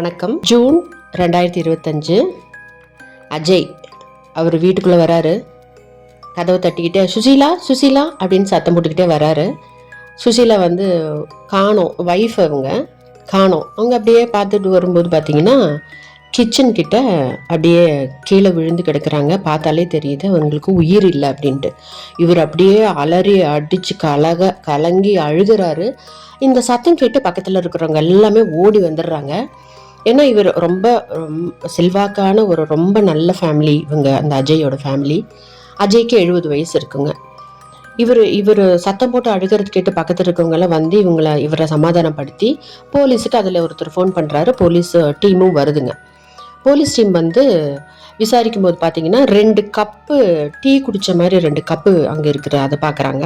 வணக்கம். ஜூன் ரெண்டாயிரத்தி இருபத்தஞ்சு. அஜய் அவர் வீட்டுக்குள்ளே வராரு. கதவை தட்டிக்கிட்டே சுசீலா சுசீலா அப்படின்னு சத்தம் போட்டுக்கிட்டே வராரு. சுசீலா வந்து காணோம். ஒய்ஃப் அவங்க காணோம். அவங்க அப்படியே பார்த்துட்டு வரும்போது பார்த்தீங்கன்னா கிச்சன் கிட்ட அப்படியே கீழே விழுந்து கிடக்குறாங்க. பார்த்தாலே தெரியுது அவங்களுக்கு உயிர் இல்லை அப்படின்ட்டு. இவர் அப்படியே அலறி அடித்து கலக கலங்கி அழுகுறாரு. இந்த சத்தம் கேட்டு பக்கத்தில் இருக்கிறவங்க எல்லாமே ஓடி வந்துடுறாங்க. ஏன்னா இவர் ரொம்ப செல்வாக்கான ஒரு ரொம்ப நல்ல ஃபேமிலி இவங்க அந்த அஜயோட ஃபேமிலி அஜய்க்கு எழுபது வயசு இருக்குங்க. இவர் இவர் சத்தம் போட்டு அழுகிறது கேட்டு பக்கத்தில் இருக்கவங்கெல்லாம் வந்து இவங்களை இவரை சமாதானப்படுத்தி போலீஸுக்கு அதில் ஒருத்தர் ஃபோன் பண்ணுறாரு போலீஸ் டீமும் வருதுங்க. போலீஸ் டீம் வந்து விசாரிக்கும் போது பார்த்தீங்கன்னா ரெண்டு கப்பு டீ குடித்த மாதிரி ரெண்டு கப்பு அங்கே இருக்கிற அதை பார்க்குறாங்க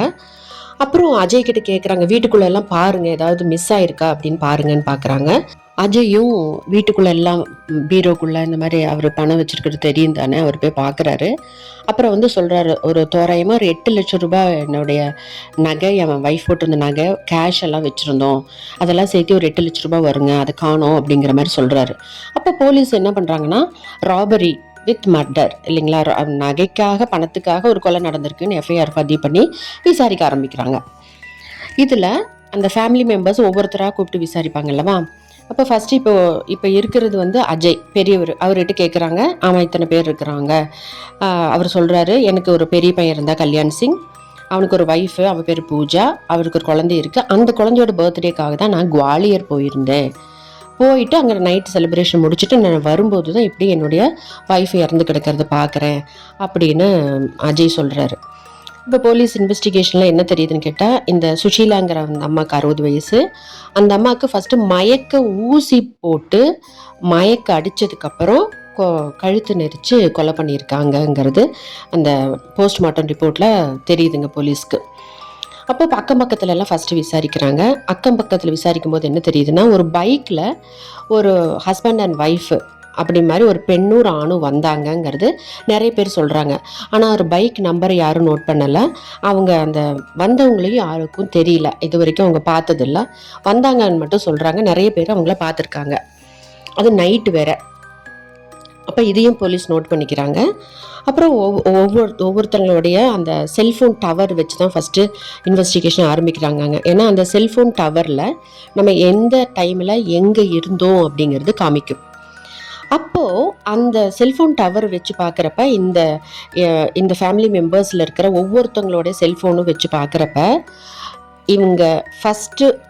அப்புறம் அஜய் கிட்ட கேட்குறாங்க வீட்டுக்குள்ள எல்லாம் பாருங்க ஏதாவது மிஸ் ஆயிருக்கா அப்படின்னு பாருங்கன்னு பார்க்குறாங்க அஜயும் வீட்டுக்குள்ள எல்லாம் பீரோக்குள்ள இந்த மாதிரி அவர் பணம் வச்சிருக்கிறது தெரியும் தானே அவர் போய் பார்க்குறாரு அப்புறம் வந்து சொல்கிறாரு ஒரு தோராயமாக ஒரு எட்டு லட்சம் ரூபாய் என்னுடைய நகை என் ஒய்ஃப் போட்டிருந்த நகை கேஷ் எல்லாம் வச்சுருந்தோம். அதெல்லாம் சேர்த்து ஒரு எட்டு லட்ச ரூபாய் வருங்க அதை காணோம் அப்படிங்கிற மாதிரி சொல்கிறாரு அப்போ போலீஸ் என்ன பண்ணுறாங்கன்னா ராபரி வித் மர்டர் இல்லைங்களா? நகைக்காக பணத்துக்காக ஒரு கொலை நடந்திருக்குன்னு எஃப்ஐஆர் பதிவு பண்ணி விசாரிக்க ஆரம்பிக்கிறாங்க. இதில் அந்த ஃபேமிலி மெம்பர்ஸ் ஒவ்வொருத்தராக கூப்பிட்டு விசாரிப்பாங்க அல்லவா அப்போ ஃபஸ்ட்டு இப்போ இப்போ இருக்கிறது வந்து அஜய் பெரியவர். அவர்கிட்ட கேட்குறாங்க ஆமாம் இத்தனை பேர் இருக்கிறாங்க. அவர் சொல்கிறாரு எனக்கு ஒரு பெரிய பையன் இருந்தால் கல்யாண் சிங். அவனுக்கு ஒரு ஒய்ஃபு அவன் பேர் பூஜா. அவருக்கு ஒரு குழந்தை இருக்குது அந்த குழந்தையோட பர்த்டேக்காக தான் நான் குவாலியர் போயிருந்தேன். போயிட்டு அங்கே நைட் செலிப்ரேஷன் முடிச்சுட்டு நான் வரும்போது தான் இப்படி என்னுடைய ஒய்ஃப் இறந்து கிடக்கிறத பார்க்குறேன் அப்படின்னு அஜய் சொல்கிறாரு இப்போ போலீஸ் இன்வெஸ்டிகேஷனில் என்ன தெரியுதுன்னு கேட்டால் இந்த சுஷீலாங்கிற அந்த அம்மாவுக்கு அறுபது வயசு. அந்த அம்மாவுக்கு ஃபஸ்ட்டு மயக்க ஊசி போட்டு மயக்க அடித்ததுக்கப்புறம் கழுத்து நெரிச்சு கொலை பண்ணியிருக்காங்கங்கிறது அந்த போஸ்ட்மார்ட்டம் ரிப்போர்ட்டில் தெரியுதுங்க போலீஸ்க்கு அப்போ அக்கம் பக்கத்துல எல்லாம் ஃபஸ்ட்டு விசாரிக்கிறாங்க. அக்கம் பக்கத்தில் விசாரிக்கும் போது என்ன தெரியுதுன்னா ஒரு பைக்கில் ஒரு ஹஸ்பண்ட் அண்ட் ஒய்ஃபு அப்படி மாதிரி ஒரு பெண்ணூர் ஒரு ஆணும் வந்தாங்கங்கிறது நிறைய பேர் சொல்கிறாங்க ஆனால் ஒரு பைக் நம்பர் யாரும் நோட் பண்ணலை. அவங்க அந்த வந்தவங்களையும் யாருக்கும் தெரியல. இது வரைக்கும் அவங்க பார்த்ததில்ல. வந்தாங்கன்னு மட்டும் சொல்கிறாங்க நிறைய பேர் அவங்கள பார்த்துருக்காங்க. அது நைட்டு வேற. அப்போ இதையும் போலீஸ் நோட் பண்ணிக்கிறாங்க. அப்புறம் ஒவ்வொ- ஒவ்வொரு ஒவ்வொருத்தங்களுடைய அந்த செல்ஃபோன் டவர் வச்சு தான் ஃபஸ்ட்டு இன்வெஸ்டிகேஷன் ஆரம்பிக்கிறாங்க ஏன்னா அந்த செல்ஃபோன் டவரில் நம்ம எந்த டைமில் எங்கே இருந்தோம் அப்படிங்கிறது காமிக்கும். அப்போது அந்த செல்ஃபோன் டவர் வச்சு பார்க்குறப்ப இந்த இந்த ஃபேமிலி மெம்பர்ஸில் இருக்கிற ஒவ்வொருத்தவங்களோட செல்ஃபோனும் வச்சு பார்க்குறப்ப இவங்க ஃபஸ்ட்டு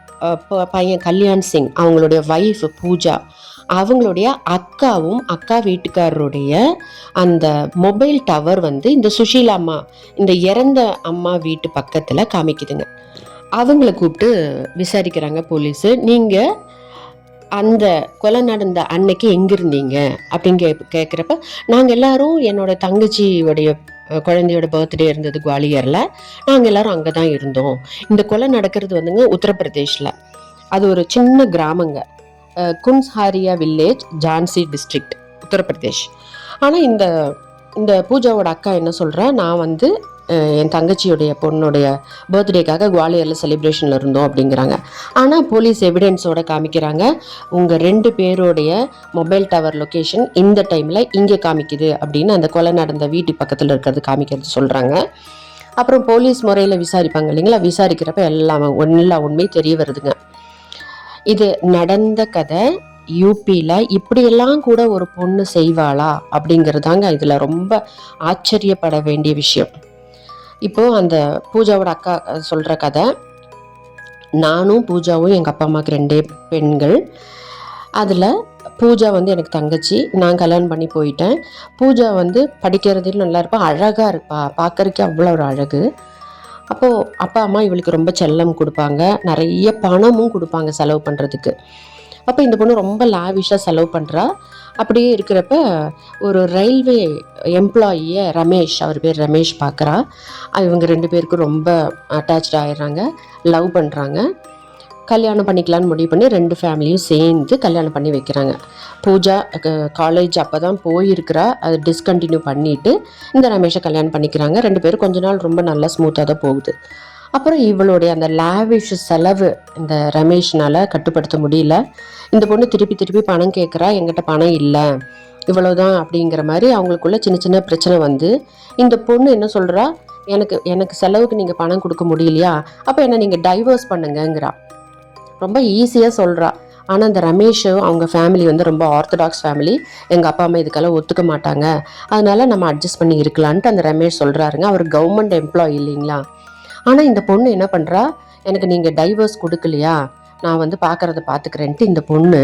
பையன் கல்யாண் சிங் அவங்களுடைய ஒய்ஃப் பூஜா அவங்களுடைய அக்காவும் அக்கா வீட்டுக்காரருடைய அந்த மொபைல் டவர் வந்து இந்த சுஷீலா அம்மா இந்த இறந்த அம்மா வீட்டு பக்கத்தில் காமிக்குதுங்க. அவங்கள கூப்பிட்டு விசாரிக்கிறாங்க போலீஸு. நீங்கள் அந்த கொலை நடந்த அன்னைக்கு எங்கே இருந்தீங்க? அப்படின்னு கே கேட்குறப்ப நாங்கள் எல்லாரும் என்னோட தங்கச்சியோடைய குழந்தையோட பர்த்டே இருந்தது குவாலியரில். நாங்கள் எல்லாரும் அங்கே தான் இருந்தோம். இந்த கொலை நடக்கிறது வந்துங்க உத்தரப்பிரதேஷில். அது ஒரு சின்ன கிராமங்க. Kunsharia village Jhansi district Uttar Pradesh. ஆனால் இந்த இந்த பூஜாவோட அக்கா என்ன சொல்கிறேன் நான் வந்து என் தங்கச்சியுடைய பொண்ணுடைய பர்த்டேக்காக குவாலியரில் செலிப்ரேஷனில் இருந்தோம் அப்படிங்கிறாங்க. ஆனால் போலீஸ் எவிடென்ஸோட காமிக்கிறாங்க. உங்கள் ரெண்டு பேருடைய மொபைல் டவர் லொக்கேஷன் இந்த டைமில் இங்கே காமிக்குது அப்படின்னு அந்த கொலை நடந்த வீட்டு பக்கத்தில் இருக்கிறது காமிக்கிறது சொல்கிறாங்க அப்புறம் போலீஸ் முறையில் விசாரிப்பாங்க இல்லைங்களா? விசாரிக்கிறப்ப எல்லாம் எல்லா உண்மையும் தெரிய வருதுங்க. இது நடந்த கதை யூபியில் இப்படியெல்லாம் கூட ஒரு பொண்ணு செய்வாளா அப்படிங்கிறதாங்க இதில் ரொம்ப ஆச்சரியப்பட வேண்டிய விஷயம். இப்போது அந்த பூஜாவோட அக்கா சொல்கிற கதை நானும் பூஜாவும் எங்கள் அப்பா அம்மாவுக்கு ரெண்டே பெண்கள். அதில் பூஜா வந்து எனக்கு தங்கச்சி நான் கல்யாணம் பண்ணி போயிட்டேன். பூஜா வந்து படிக்கிறதில் நல்லா இருப்பா அழகாக இருப்பா பார்க்கறதுக்கே அவ்வளோ ஒரு அழகு. அப்போது அப்பா அம்மா இவளுக்கு ரொம்ப செல்லம் கொடுப்பாங்க. நிறைய பணமும் கொடுப்பாங்க செலவு பண்ணுறதுக்கு அப்போ இந்த பொண்ணு ரொம்ப லாவிஷாக செலவு பண்ணுறா அப்படியே இருக்கிறப்ப ஒரு ரயில்வே எம்ப்ளாயியை ரமேஷ் அவர் பேர் ரமேஷ் பார்க்குறா இவங்க ரெண்டு பேருக்கும் ரொம்ப அட்டாச்சாக ஆயிடுறாங்க லவ் பண்ணுறாங்க கல்யாணம் பண்ணிக்கலான்னு முடிவு பண்ணி ரெண்டு ஃபேமிலியும் சேர்ந்து கல்யாணம் பண்ணி வைக்கிறாங்க. பூஜா காலேஜ் அப்போ தான் போயிருக்கிறா. அதை டிஸ்கண்டினியூ பண்ணிவிட்டு இந்த ரமேஷை கல்யாணம் பண்ணிக்கிறாங்க. ரெண்டு பேரும் கொஞ்ச நாள் ரொம்ப நல்லா ஸ்மூத்தாக தான் போகுது. அப்புறம் இவளுடைய அந்த லாவிஷ் செலவு இந்த ரமேஷ்னால் கட்டுப்படுத்த முடியல. இந்த பொண்ணு திருப்பி திருப்பி பணம் கேட்குறா என்கிட்ட பணம் இல்லை. இவ்வளோதான் அப்படிங்கிற மாதிரி அவங்களுக்குள்ள சின்ன சின்ன பிரச்சனை வந்து இந்த பொண்ணு என்ன சொல்கிறா எனக்கு எனக்கு செலவுக்கு நீங்கள் பணம் கொடுக்க முடியலையா? அப்போ என்ன நீங்கள் டைவர்ஸ் பண்ணுங்கங்கிறா. ரொம்ப ஈஸியாக சொல்கிறா ஆனால் அந்த ரமேஷும் அவங்க ஃபேமிலி வந்து ரொம்ப ஆர்த்தடாக்ஸ் ஃபேமிலி எங்கள் அப்பா அம்மா இதுக்கெல்லாம் ஒத்துக்க மாட்டாங்க. அதனால நம்ம அட்ஜஸ்ட் பண்ணி இருக்கலான்ட்டு அந்த ரமேஷ் சொல்கிறாருங்க அவர் கவர்மெண்ட் எம்ப்ளாயி இல்லைங்களா? ஆனால் இந்த பொண்ணு என்ன பண்ணுறா எனக்கு நீங்கள் டைவர்ஸ் கொடுக்கலையா? நான் வந்து பார்க்குறத பார்த்துக்கிறேன்ட்டு இந்த பொண்ணு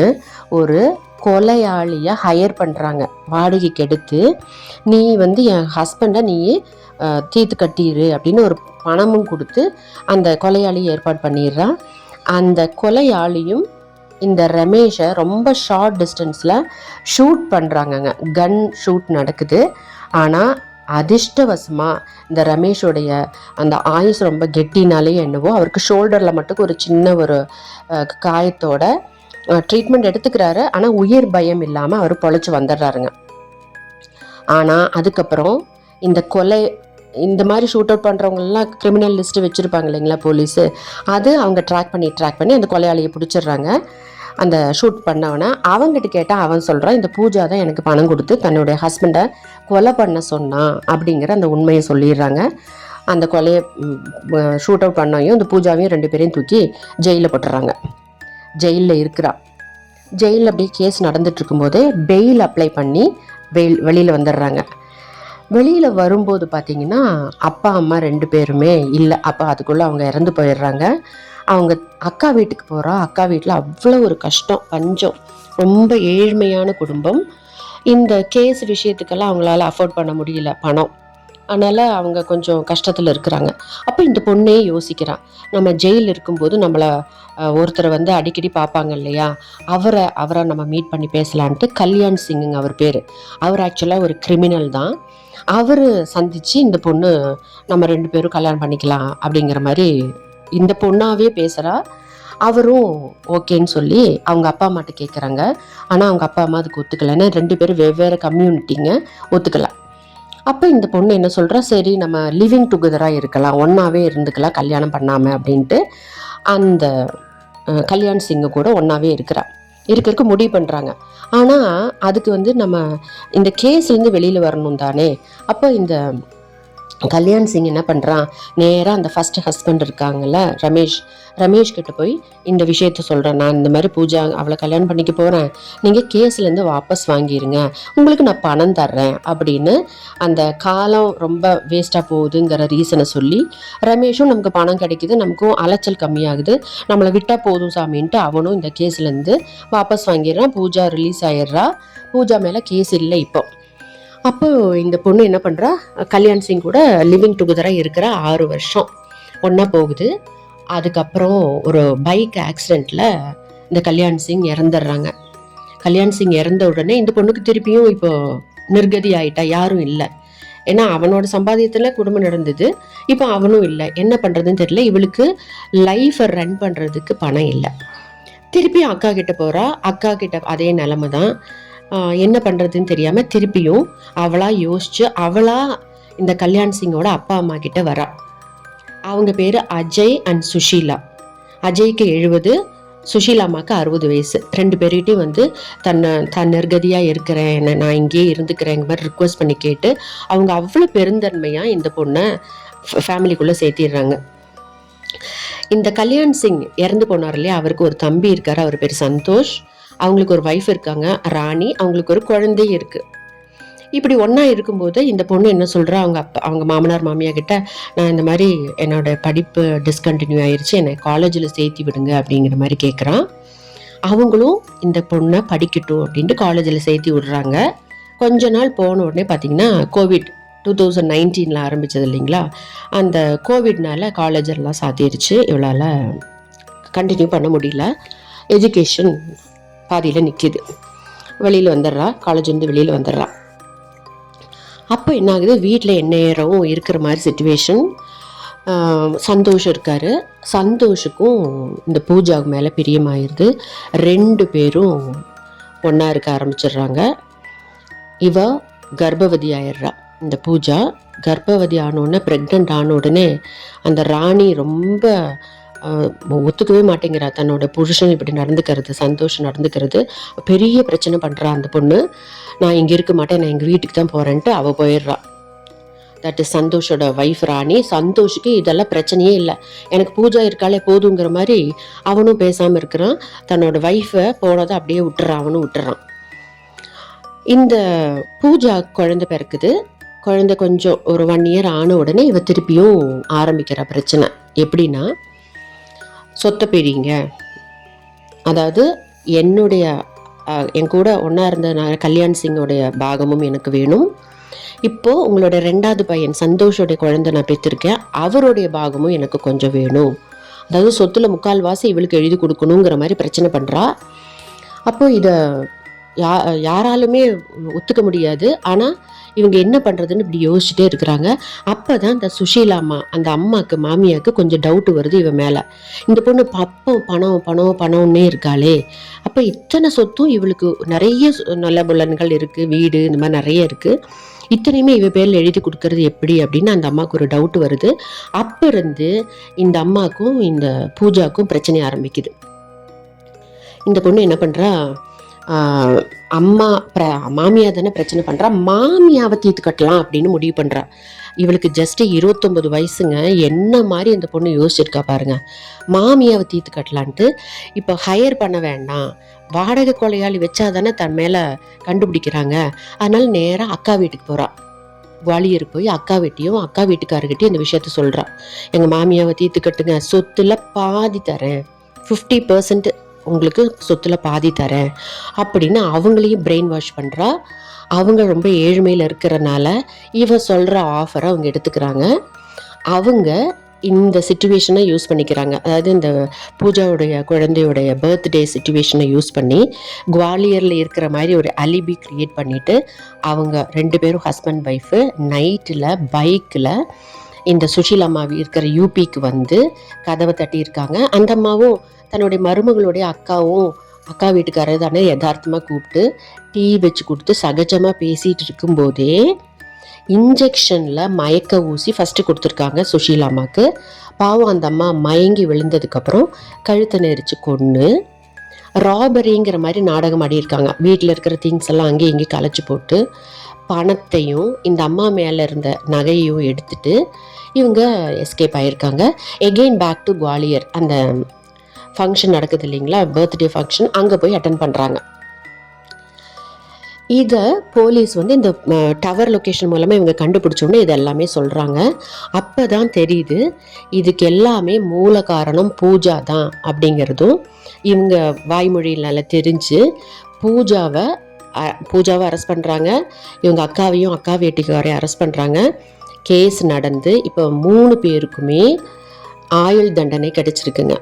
ஒரு கொலையாளியை ஹையர் பண்ணுறாங்க வாடகைக்கு எடுத்து நீ வந்து என் ஹஸ்பண்டை நீ தீத்து தீர்த்து கட்டிடு அப்படின்னு ஒரு பணமும் கொடுத்து அந்த கொலையாளியை ஏற்பாடு பண்ணிடுறான் அந்த கொலையாளியும் இந்த ரமேஷை ரொம்ப ஷார்ட் டிஸ்டன்ஸில் ஷூட் பண்ணுறாங்கங்க கன் ஷூட் நடக்குது. ஆனால் அதிர்ஷ்டவசமாக இந்த ரமேஷோடைய அந்த ஆயுஸ் ரொம்ப கெட்டினாலே என்னவோ அவருக்கு ஷோல்டரில் மட்டும் ஒரு சின்ன ஒரு காயத்தோட ட்ரீட்மெண்ட் எடுத்துக்கிறாரு. ஆனால் உயிர் பயம் இல்லாமல் அவர் பொழைச்சி வந்துடுறாருங்க. ஆனால் அதுக்கப்புறம் இந்த கொலை இந்த மாதிரி ஷூட் அவுட் பண்ணுறவங்கலாம் கிரிமினல் லிஸ்ட்டு வச்சுருப்பாங்க இல்லைங்களா போலீஸு அது அவங்க ட்ராக் பண்ணி ட்ராக் பண்ணி அந்த கொலையாளியை பிடிச்சிடுறாங்க. அந்த ஷூட் பண்ணவனை அவங்ககிட்ட கேட்டால் அவன் சொல்கிறான் இந்த பூஜா தான் எனக்கு பணம் கொடுத்து தன்னுடைய ஹஸ்பண்டை கொலை பண்ண சொன்னான் அப்படிங்கிற அந்த உண்மையை சொல்லிடுறாங்க. அந்த கொலையை ஷூட் அவுட் பண்ணையும் இந்த பூஜாவையும் ரெண்டு பேரையும் தூக்கி ஜெயிலில் போட்டுறாங்க. ஜெயிலில் இருக்கிறா. ஜெயிலில் அப்படியே கேஸ் நடந்துட்டு இருக்கும்போதே பெயில் அப்ளை பண்ணி வெயில் வெளியில் வந்துடுறாங்க. வெளியில் வரும்போது பார்த்தீங்கன்னா அப்பா அம்மா ரெண்டு பேருமே இல்லை அப்போ அதுக்குள்ளே அவங்க இறந்து போயிடுறாங்க. அவங்க அக்கா வீட்டுக்கு போகிறா அக்கா வீட்டில் அவ்வளோ ஒரு கஷ்டம் பஞ்சம். ரொம்ப ஏழ்மையான குடும்பம். இந்த கேஸ் விஷயத்துக்கெல்லாம் அவங்களால அஃபோர்ட் பண்ண முடியல பணம். அதனால் அவங்க கொஞ்சம் கஷ்டத்தில் இருக்கிறாங்க. அப்போ இந்த பொண்ணே யோசிக்கிறான் நம்ம ஜெயில் இருக்கும்போது நம்மளை ஒருத்தரை வந்து அடிக்கடி பார்ப்பாங்க இல்லையா? அவரை அவரை நம்ம மீட் பண்ணி பேசலான்ட்டு கல்யாண் சிங்குங்க அவர் பேர். அவர் ஆக்சுவலாக ஒரு கிரிமினல் தான். அவர் சந்தித்து இந்த பொண்ணு நம்ம ரெண்டு பேரும் கல்யாணம் பண்ணிக்கலாம் அப்படிங்கிற மாதிரி இந்த பொண்ணாகவே பேசுகிறா அவரும் ஓகேன்னு சொல்லி அவங்க அப்பா அம்மாட்ட கேட்குறாங்க ஆனால் அவங்க அப்பா அம்மா அதுக்கு ஒத்துக்கல. ஏன்னா ரெண்டு பேரும் வெவ்வேறு கம்யூனிட்டிங்க ஒத்துக்கலாம் அப்போ இந்த பொண்ணு என்ன சொல்கிறா சரி நம்ம லிவிங் டுகெதராக இருக்கலாம். ஒன்றாவே இருந்துக்கலாம் கல்யாணம் பண்ணாமல் அப்படின்ட்டு அந்த கல்யாண் சிங்கு கூட ஒன்றாவே இருக்கிறா. இருக்கிறதுக்கு முடிவு பண்ணுறாங்க ஆனால் அதுக்கு வந்து நம்ம இந்த கேஸ்லேருந்து வெளியில் வரணும் தானே? அப்போ இந்த கல்யாண் சிங் என்ன பண்ணுறான் நேராக அந்த ஃபர்ஸ்ட் ஹஸ்பண்ட் இருக்காங்கல்ல ரமேஷ். ரமேஷ் கிட்ட போய் இந்த விஷயத்த சொல்கிறேன் நான் இந்த மாதிரி பூஜா அவளை கல்யாணம் பண்ணிக்க போகிறேன் நீங்கள் கேஸ்லேருந்து வாபஸ் வாங்கிருங்க. உங்களுக்கு நான் பணம் தர்றேன் அப்படின்னு அந்த காலம் ரொம்ப வேஸ்ட்டாக போகுதுங்கிற ரீசனை சொல்லி ரமேஷும் நமக்கு பணம் கிடைக்குது நமக்கும் அலைச்சல் கம்மியாகுது. நம்மளை விட்டால் போதும் சாமின்ட்டு அவனும் இந்த கேஸ்லேருந்து வாபஸ் வாங்கிடுறான். பூஜா ரிலீஸ் ஆயிடுறா. பூஜா மேலே கேஸ் இல்லை இப்போ. அப்போ இந்த பொண்ணு என்ன பண்ணுறா கல்யாண் சிங் கூட லிவிங் டுகெதராக இருக்கிற ஆறு வருஷம். ஒன்றா போகுது. அதுக்கப்புறம் ஒரு பைக் ஆக்சிடெண்ட்டில் இந்த கல்யாண் சிங் இறந்துடுறாங்க. கல்யாண் சிங் இறந்த உடனே இந்த பொண்ணுக்கு திருப்பியும் இப்போ நிர்கதி ஆயிட்டா யாரும் இல்லை. ஏன்னா அவனோட சம்பாதியத்தில் குடும்பம் நடந்தது. இப்போ அவனும் இல்லை. என்ன பண்ணுறதுன்னு தெரியல. இவளுக்கு லைஃப்பை ரன் பண்ணுறதுக்கு பணம் இல்லை. திருப்பி அக்கா கிட்ட போகிறா அக்கா கிட்ட அதே நிலமை தான் என்ன பண்ணுறதுன்னு தெரியாமல் திருப்பியும் அவளாக யோசிச்சு அவளாக இந்த கல்யாண் சிங்கோட அப்பா அம்மா கிட்ட வரா. அவங்க பேர் அஜய் அண்ட் சுஷீலா. அஜய்க்கு எழுபது சுஷீலா அம்மாவுக்கு அறுபது வயசு. ரெண்டு பேர்கிட்டையும் வந்து தன்னை தன் நிர்கதியாக இருக்கிறேன் என்னை நான் இங்கேயே இருந்துக்கிறேங்க மாதிரி ரிக்வஸ்ட் பண்ணி கேட்டு அவங்க அவ்வளோ பெருந்தன்மையாக இந்த பொண்ணை ஃபேமிலிக்குள்ளே சேர்த்திடுறாங்க. இந்த கல்யாண் சிங் இறந்து போனார் இல்லையா? அவருக்கு ஒரு தம்பி இருக்கார் அவர் பேர் சந்தோஷ். அவங்களுக்கு ஒரு ஒய்ஃப் இருக்காங்க ராணி அவங்களுக்கு ஒரு குழந்தை இருக்கு. இப்படி ஒன்றா இருக்கும்போது இந்த பொண்ணு என்ன சொல்கிறா அவங்க அப்பா அவங்க மாமனார் மாமியா கிட்ட நான் இந்த மாதிரி என்னோட படிப்பு டிஸ்கண்டினியூ ஆயிடுச்சு என்னை காலேஜில் சேர்த்தி விடுங்க அப்படிங்கிற மாதிரி கேட்குறான் அவங்களும் இந்த பொண்ணை படிக்கட்டும் அப்படின்ட்டு காலேஜில் சேர்த்தி விடுறாங்க. கொஞ்ச நாள் போன உடனே பார்த்தீங்கன்னா கோவிட் டூ தௌசண்ட் நைன்டீனில் ஆரம்பித்தது இல்லைங்களா? அந்த கோவிட்னால காலேஜெல்லாம் சாத்திடுச்சு இவளால் கண்டினியூ பண்ண முடியல. எஜுகேஷன் பாதியில் நிற்கிது வெளியில் வந்துடுறா காலேஜ்லேருந்து வெளியில் வந்துடுறா. அப்போ என்ன ஆகுது வீட்டில் எந்நேரம் இருக்கிற மாதிரி சுச்சுவேஷன் சந்தோஷ் இருக்கார். சந்தோஷுக்கும் இந்த பூஜாவுக்கு மேலே பிரியமாயிருது ரெண்டு பேரும் ஒன்றா இருக்க ஆரம்பிச்சிடுறாங்க. இவ கர்ப்பவதி ஆயிடுறா இந்த பூஜா. கர்ப்பவதி ஆன உடனே ப்ரெக்னென்ட் ஆன உடனே அந்த ராணி ரொம்ப ஒத்துக்கவே மாட்டேங்கிறா. தன்னோட புருஷன் இப்படி நடந்துக்கிறது சந்தோஷம் நடந்துக்கிறது. பெரிய பிரச்சனை பண்ணுறா அந்த பொண்ணு. நான் இங்கே இருக்க மாட்டேன் நான் எங்கள் வீட்டுக்கு தான் போகிறேன்ட்டு அவள் போயிடுறா. தட் இஸ் சந்தோஷோட ஒய்ஃப் ராணி. சந்தோஷுக்கு இதெல்லாம் பிரச்சனையே இல்லை. எனக்கு பூஜா இருக்காளே போதுங்கிற மாதிரி அவனும் பேசாமல் இருக்கிறான். தன்னோட ஒய்ஃபை போனதை அப்படியே விட்டுறான் அவனும் விட்டுறான். இந்த பூஜா குழந்தை பிறக்குது. குழந்தை கொஞ்சம் ஒரு ஒன் இயர் ஆன உடனே இவ திருப்பியும் ஆரம்பிக்கிற பிரச்சனை. எப்படின்னா சொத்தை பிரிங்க. அதாவது என்னுடைய என் கூட ஒன்றா இருந்த நான் கல்யாண் சிங்கோடைய பாகமும் எனக்கு வேணும். இப்போ உங்களோட ரெண்டாவது பையன் சந்தோஷோடைய குழந்தை நான் பெற்றிருக்கேன். அவருடைய பாகமும் எனக்கு கொஞ்சம் வேணும். அதாவது சொத்துல முக்கால்வாசி இவளுக்கு எழுதி கொடுக்கணுங்கிற மாதிரி பிரச்சனை பண்ணுறா அப்போது இதை யா யாராலுமே ஒத்துக்க முடியாது. ஆனால் இவங்க என்ன பண்ணுறதுன்னு இப்படி யோசிச்சுட்டே இருக்கிறாங்க. அப்போ தான் இந்த சுஷீலா அம்மா அந்த அம்மாவுக்கு மாமியாவுக்கு கொஞ்சம் டவுட்டு வருது இவன் மேலே. இந்த பொண்ணு பப்பம் பணம் பணம் பணம்னே இருக்காளே. அப்போ இத்தனை சொத்தும் இவளுக்கு நிறைய நல்ல புலன்கள் இருக்குது வீடு இந்த மாதிரி நிறைய இருக்குது இத்தனையுமே இவ பேரில் எழுதி கொடுக்கறது எப்படி அப்படின்னு அந்த அம்மாவுக்கு ஒரு டவுட் வருது. அப்போ இருந்து இந்த அம்மாவுக்கும் இந்த பூஜாக்கும் பிரச்சனை ஆரம்பிக்குது. இந்த பொண்ணு என்ன பண்ணுறா அம்மா பிர மாமியா தானே பிரச்சனை பண்ணுறா மாமியாவை தீர்த்து கட்டலாம் அப்படின்னு முடிவு பண்ணுறா இவளுக்கு ஜஸ்ட் இருபத்தொம்பது வயசுங்க. என்ன மாதிரி அந்த பொண்ணு யோசிச்சிருக்கா பாருங்க. மாமியாவை தீர்த்து கட்டலான்ட்டு இப்போ ஹையர் பண்ண வேண்டாம். வாடகை கொலையாளி வச்சா தானே தன் மேலே கண்டுபிடிக்கிறாங்க. அதனால் நேராக அக்கா வீட்டுக்கு போகிறா குவாலியர் போய் அக்கா வீட்டையும் அக்கா வீட்டுக்காரர்கிட்டையும் இந்த விஷயத்த சொல்கிறான் எங்கள் மாமியாவை தீர்த்து கட்டுங்க. சொத்துல பாதி தரேன். ஃபிஃப்டி பர்சன்ட் உங்களுக்கு சொத்துல பாதி தரேன் அப்படின்னு அவங்களையும் பிரெயின் வாஷ் பண்ணுறா அவங்க ரொம்ப ஏழ்மையில் இருக்கிறனால இவன் சொல்கிற ஆஃபரை அவங்க எடுத்துக்கிறாங்க. அவங்க இந்த சுச்சுவேஷனை யூஸ் பண்ணிக்கிறாங்க. அதாவது இந்த பூஜாவுடைய குழந்தையுடைய பர்த்டே சுச்சுவேஷனை யூஸ் பண்ணி குவாலியரில் இருக்கிற மாதிரி ஒரு அலிபி க்ரியேட் பண்ணிவிட்டு அவங்க ரெண்டு பேரும் ஹஸ்பண்ட் ஒய்ஃபு நைட்டில் பைக்கில் இந்த சுஷீல் இருக்கிற யூபிக்கு வந்து கதவை தட்டியிருக்காங்க. அந்த அம்மாவும் தன்னுடைய மருமகளுடைய அக்காவும் அக்கா வீட்டுக்காரர் தானே யதார்த்தமாக கூப்பிட்டு டீ வச்சு கொடுத்து சகஜமாக பேசிகிட்டு இருக்கும்போதே இன்ஜெக்ஷனில் மயக்க ஊசி ஃபஸ்ட்டு கொடுத்துருக்காங்க சுஷீலா அம்மாவுக்கு பாவம் அந்த அம்மா மயங்கி விழுந்ததுக்கப்புறம் கழுத்தை நெரிச்சு கொன்று ராபரிங்கிற மாதிரி நாடகம் ஆடியிருக்காங்க. வீட்டில் இருக்கிற திங்ஸ் எல்லாம் அங்கேயும் இங்கேயும் களைச்சி போட்டு பணத்தையும் இந்த அம்மா மேலே இருந்த நகையும் எடுத்துட்டு இவங்க எஸ்கேப் ஆகியிருக்காங்க எகெயின் பேக் டு குவாலியர் அந்த ஃபங்க்ஷன் நடக்குது இல்லைங்களா? பர்த்டே ஃபங்க்ஷன் அங்கே போய் அட்டன் பண்ணுறாங்க இதை போலீஸ் வந்து இந்த டவர் லொக்கேஷன் மூலமாக இவங்க கண்டுபிடிச்சோன்னே இது எல்லாமே சொல்கிறாங்க அப்போ தான் தெரியுது இதுக்கு எல்லாமே மூல காரணம் பூஜா தான் அப்படிங்கிறதும் இவங்க வாய்மொழியினால தெரிஞ்சு பூஜாவை அ- பூஜாவை அரெஸ்ட் பண்ணுறாங்க இவங்க அக்காவையும் அக்கா வேட்டிக்காரையும் அரெஸ்ட் பண்ணுறாங்க கேஸ் நடந்து இப்போ மூணு பேருக்குமே ஆயுள் தண்டனை கிடச்சிருக்குங்க.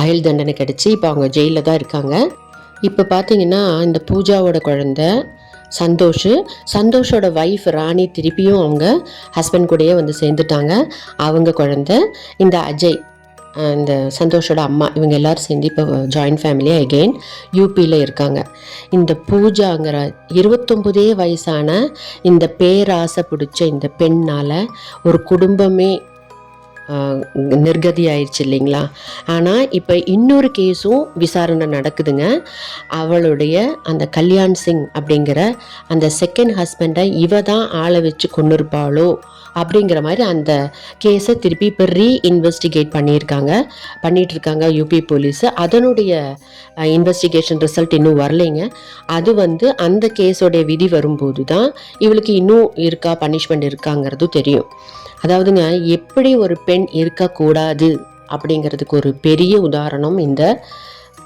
ஆயுள் தண்டனை கிடச்சி இப்போ அவங்க ஜெயிலில் தான் இருக்காங்க. இப்போ பார்த்தீங்கன்னா இந்த பூஜாவோட குழந்த சந்தோஷ் சந்தோஷோட ஒய்ஃப் ராணி திருப்பியும் அவங்க ஹஸ்பண்ட் கூடயே வந்து சேர்ந்துட்டாங்க. அவங்க குழந்த இந்த அஜய் இந்த சந்தோஷோட அம்மா இவங்க எல்லாரும் சேர்ந்து இப்போ ஜாயின்ட் ஃபேமிலியாக எகெயின் யூபியில் இருக்காங்க. இந்த பூஜாங்கிற இருபத்தொம்போதே வயசான இந்த பேராசை பிடிச்ச இந்த பெண்ணால் ஒரு குடும்பமே நிர்கதி ஆயிடுச்சு இல்லைங்களா? ஆனால் இப்போ இன்னொரு கேஸும் விசாரணை நடக்குதுங்க. அவளுடைய அந்த கல்யாண் சிங் அப்படிங்கிற அந்த செகண்ட் ஹஸ்பண்டை இவ தான் ஆளை வச்சு கொண்டு இருப்பாளோ அப்படிங்கிற மாதிரி அந்த கேஸை திருப்பி இப்போ ரீ இன்வெஸ்டிகேட் பண்ணியிருக்காங்க. பண்ணிகிட்டு இருக்காங்க யூபி போலீஸ் அதனுடைய இன்வெஸ்டிகேஷன் ரிசல்ட் இன்னும் வரலைங்க. அது வந்து அந்த கேஸோடைய விதி வரும்போது தான் இவளுக்கு இன்னும் இருக்கா பனிஷ்மெண்ட் இருக்காங்கிறதும் தெரியும். அதாவதுங்க எப்படி ஒரு பெண் இருக்கக்கூடாது அப்படிங்கிறதுக்கு ஒரு பெரிய உதாரணம் இந்த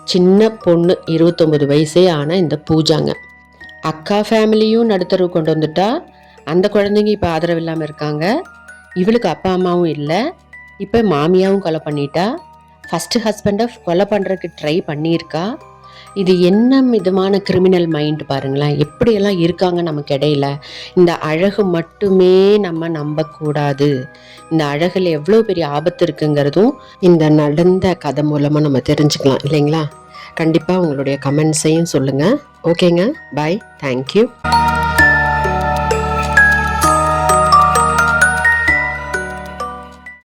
சின்ன பொண்ணு இருபத்தொம்பது வயசே ஆன இந்த பூஜாங்க. அக்கா ஃபேமிலியும் நடுத்தரவு கொண்டு வந்துட்டா. அந்த குழந்தைங்க இப்போ ஆதரவு இல்லாமல் இருக்காங்க. இவளுக்கு அப்பா அம்மாவும் இல்லை. இப்போ மாமியாவும் கொலை பண்ணிட்டா. ஃபஸ்ட்டு ஹஸ்பண்டை கொலை பண்ணுறதுக்கு ட்ரை பண்ணியிருக்கா. இது என்ன விதமான கிரிமினல் மைண்ட் பாருங்களேன். எப்படியெல்லாம் இருக்காங்க நமக்கு இடையில? இந்த அழகு மட்டுமே நம்ம நம்பக்கூடாது. இந்த அழகில் எவ்வளோ பெரிய ஆபத்து இருக்குங்கிறதும் இந்த நடந்த கதை மூலமாக நம்ம தெரிஞ்சுக்கலாம் இல்லைங்களா? கண்டிப்பாக உங்களுடைய கமெண்ட்ஸையும் சொல்லுங்கள் ஓகேங்க பாய் தேங்க்யூ